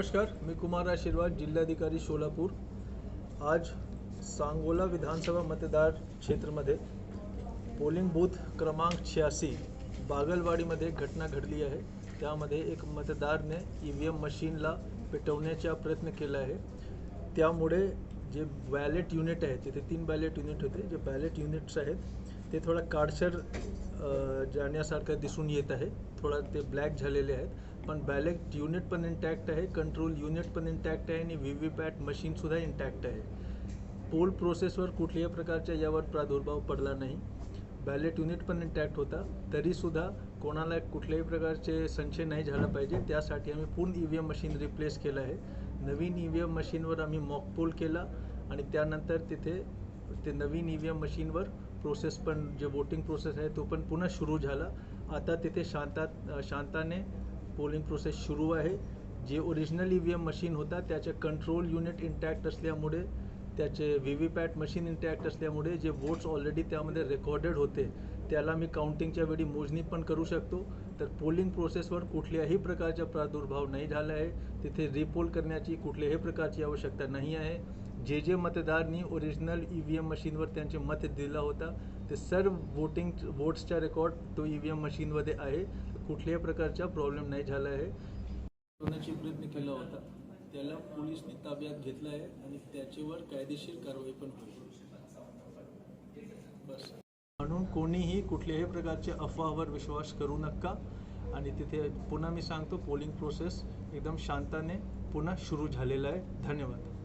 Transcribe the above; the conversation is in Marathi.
नमस्कार मी कुमार आशीर्वाद जिल्हाधिकारी सोलापूर. आज सांगोला विधानसभा मतदार क्षेत्रामध्ये पोलिंग बूथ क्रमांक शहाऐंशी बागलवाडीमध्ये घटना घडली आहे. त्यामध्ये एक मतदारने ई व्ही एम मशीनला पेटवण्याचा प्रयत्न केला आहे. त्यामुळे जे बॅलेट युनिट आहे तिथे तीन बॅलेट युनिट होते. जे बॅलेट युनिट्स आहेत ते थोडा काडसर जाण्यासारखं दिसून येत आहे. थोडा ते ब्लॅक झालेले आहेत. पण बॅलेट युनिट पण इंटॅक्ट आहे कंट्रोल युनिट पण इंटॅक्ट आहे आणि व्ही व्ही पॅट मशीनसुद्धा इंटॅक्ट आहे पोल प्रोसेसवर कुठल्याही प्रकारच्या यावर प्रादुर्भाव पडला नाही. बॅलेट युनिट पण इंटॅक्ट होता. तरीसुद्धा कोणाला कुठल्याही प्रकारचे संशय नाही झाला पाहिजे. त्यासाठी आम्ही पूर्ण E V M machine replace केलं आहे. नवीन ई व्ही एम मशीनवर आम्ही मॉक पोल केला आणि त्यानंतर तिथे ते नवीन ई व्ही एम मशीनवर प्रोसेस पण जे वोटिंग प्रोसेस आहे तो पण पुन्हा सुरू झाला. आता तिथे शांतात शांताने पोलिंग प्रोसेस सुरू आहे. जे original E V M machine होता त्याचे कंट्रोल युनिट इंटॅक्ट असल्यामुळे त्याचे व्ही व्ही पॅट मशीन इंटॅक्ट असल्यामुळे जे वोट्स ऑलरेडी त्यामध्ये रेकॉर्डेड होते त्याला मी काउंटिंगच्या वेळी मोजणी पण करू शकतो. तर पोलिंग प्रोसेसवर कुठल्याही प्रकारचा प्रादुर्भाव नाही झाला आहे. तिथे रिपोल करण्याची कुठल्याही प्रकारची आवश्यकता नाही आहे. जे जे मतदारांनी ओरिजिनल ई व्ही एम मशीनवर त्यांचे मत दिला होता ते सर्व वोटिंग वोट्सचा रेकॉर्ड तो ई व्ही एम मशीनमध्ये आहे. कुठल्याही प्रकारचा प्रॉब्लेम नाही झाला आहे. होण्याचा प्रयत्न केला होता त्याला पोलिसने ताब्यात घेतलं आहे आणि त्याच्यावर कायदेशीर कारवाई पण होईल. बस. म्हणून कोणीही कुठल्याही प्रकारच्या अफवावर विश्वास करू नका. आणि तिथे पुन्हा मी सांगतो पोलिंग प्रोसेस एकदम शांताने पुन्हा सुरू झालेला आहे. धन्यवाद.